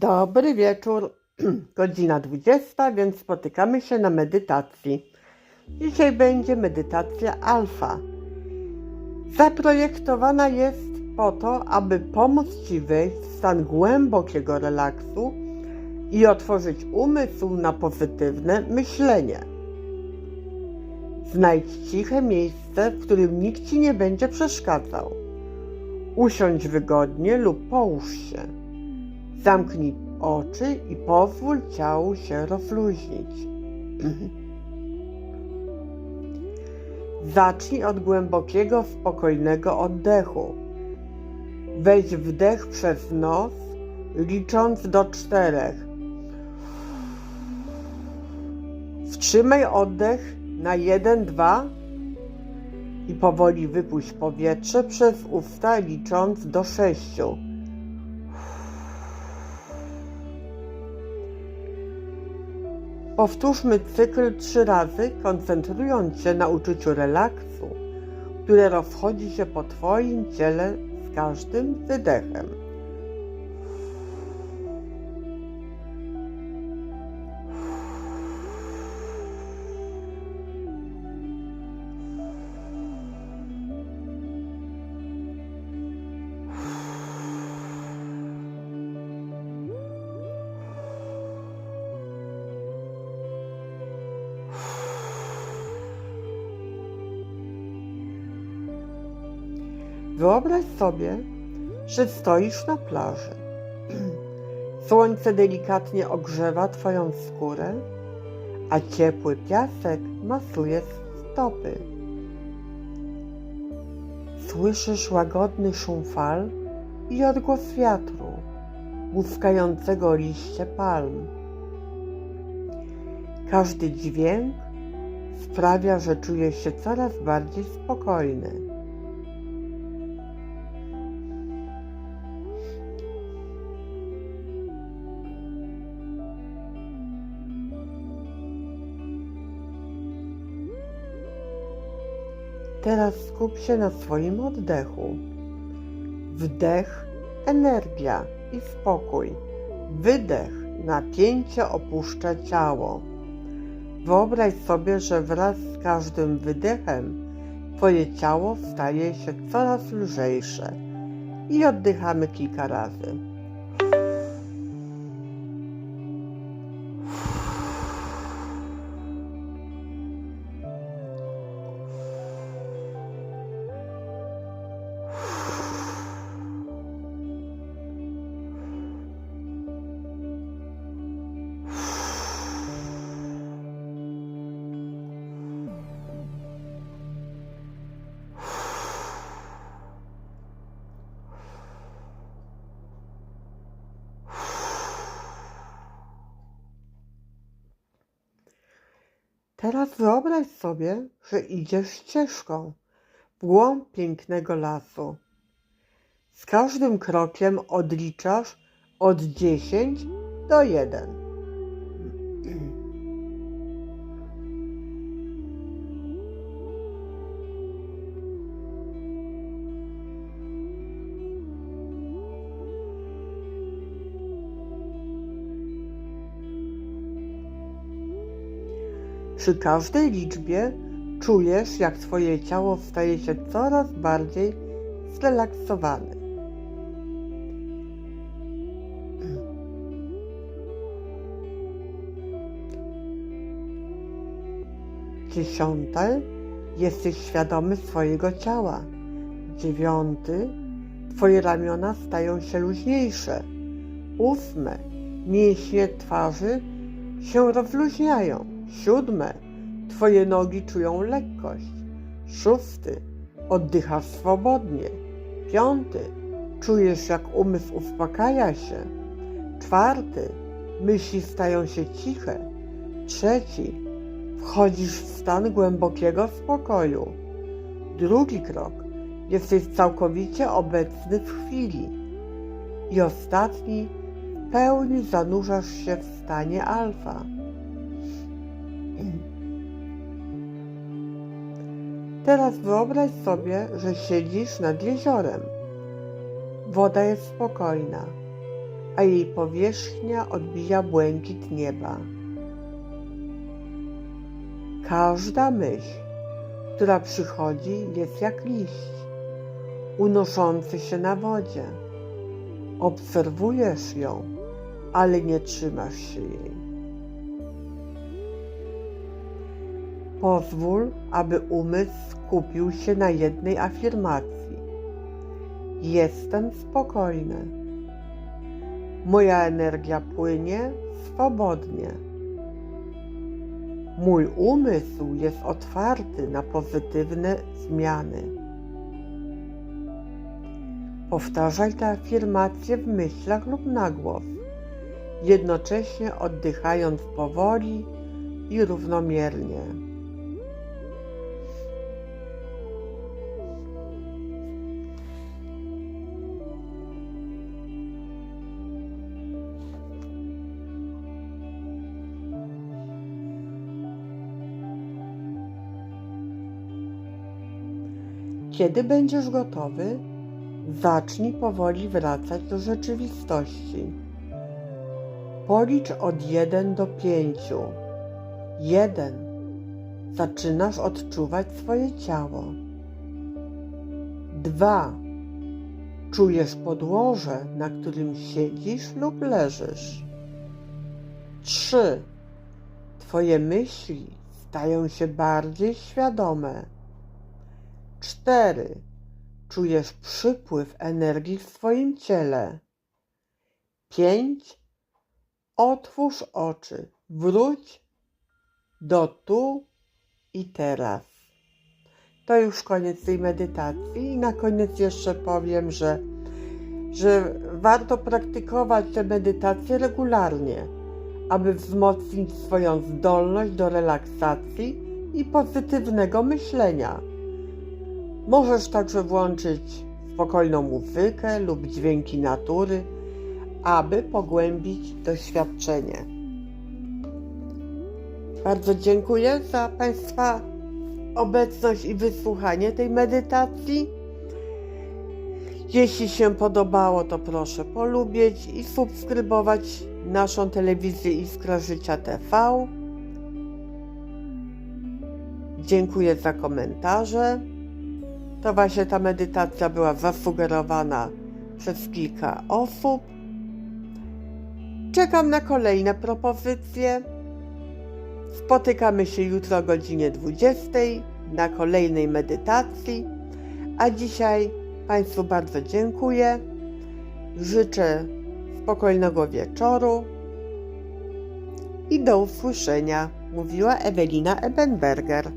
Dobry wieczór, godzina 20, więc spotykamy się na medytacji. Dzisiaj będzie medytacja alfa. Zaprojektowana jest po to, aby pomóc Ci wejść w stan głębokiego relaksu i otworzyć umysł na pozytywne myślenie. Znajdź ciche miejsce, w którym nikt Ci nie będzie przeszkadzał. Usiądź wygodnie lub połóż się. Zamknij oczy i pozwól ciału się rozluźnić. Zacznij od głębokiego, spokojnego oddechu. Weź wdech przez nos, licząc do czterech. Wstrzymaj oddech na jeden, dwa i powoli wypuść powietrze przez usta, licząc do sześciu. Powtórzmy cykl trzy razy, koncentrując się na uczuciu relaksu, które rozchodzi się po Twoim ciele z każdym wydechem. Wyobraź sobie, że stoisz na plaży. Słońce delikatnie ogrzewa Twoją skórę, a ciepły piasek masuje stopy. Słyszysz łagodny szum fal i odgłos wiatru, muskającego liście palm. Każdy dźwięk sprawia, że czujesz się coraz bardziej spokojny. Teraz skup się na swoim oddechu. Wdech energia i spokój. Wydech napięcie opuszcza ciało. Wyobraź sobie, że wraz z każdym wydechem Twoje ciało staje się coraz lżejsze i oddychamy kilka razy. Teraz wyobraź sobie, że idziesz ścieżką w głąb pięknego lasu. Z każdym krokiem odliczasz od 10 do 1. Przy każdej liczbie czujesz, jak Twoje ciało staje się coraz bardziej zrelaksowane. Dziesiąte, jesteś świadomy swojego ciała. Dziewiąty, Twoje ramiona stają się luźniejsze. Ósme, mięśnie twarzy się rozluźniają. Siódme, Twoje nogi czują lekkość. Szósty, oddychasz swobodnie. Piąty, czujesz jak umysł uspokaja się. Czwarty, myśli stają się ciche. Trzeci, wchodzisz w stan głębokiego spokoju. Drugi krok, jesteś całkowicie obecny w chwili. I ostatni, w pełni zanurzasz się w stanie alfa. Teraz wyobraź sobie, że siedzisz nad jeziorem. Woda jest spokojna, a jej powierzchnia odbija błękit nieba. Każda myśl, która przychodzi, jest jak liść, unoszący się na wodzie. Obserwujesz ją, ale nie trzymasz się jej. Pozwól, aby umysł skupił się na jednej afirmacji. Jestem spokojny. Moja energia płynie swobodnie. Mój umysł jest otwarty na pozytywne zmiany. Powtarzaj te afirmacje w myślach lub na głos, jednocześnie oddychając powoli i równomiernie. Kiedy będziesz gotowy, zacznij powoli wracać do rzeczywistości. Policz od 1 do 5. 1. Zaczynasz odczuwać swoje ciało. 2. Czujesz podłoże, na którym siedzisz lub leżysz. 3. Twoje myśli stają się bardziej świadome. 4. Czujesz przypływ energii w swoim ciele. 5. Otwórz oczy. Wróć do tu i teraz. To już koniec tej medytacji i na koniec jeszcze powiem, że, że warto praktykować te medytacje regularnie, aby wzmocnić swoją zdolność do relaksacji i pozytywnego myślenia. Możesz także włączyć spokojną muzykę lub dźwięki natury, aby pogłębić doświadczenie. Bardzo dziękuję za Państwa obecność i wysłuchanie tej medytacji. Jeśli się podobało, to proszę polubić i subskrybować naszą telewizję Iskra Życia TV. Dziękuję za komentarze. To właśnie ta medytacja była zasugerowana przez kilka osób. Czekam na kolejne propozycje. Spotykamy się jutro o godzinie 20 na kolejnej medytacji. A dzisiaj Państwu bardzo dziękuję. Życzę spokojnego wieczoru i do usłyszenia, mówiła Ewelina Ebenberger.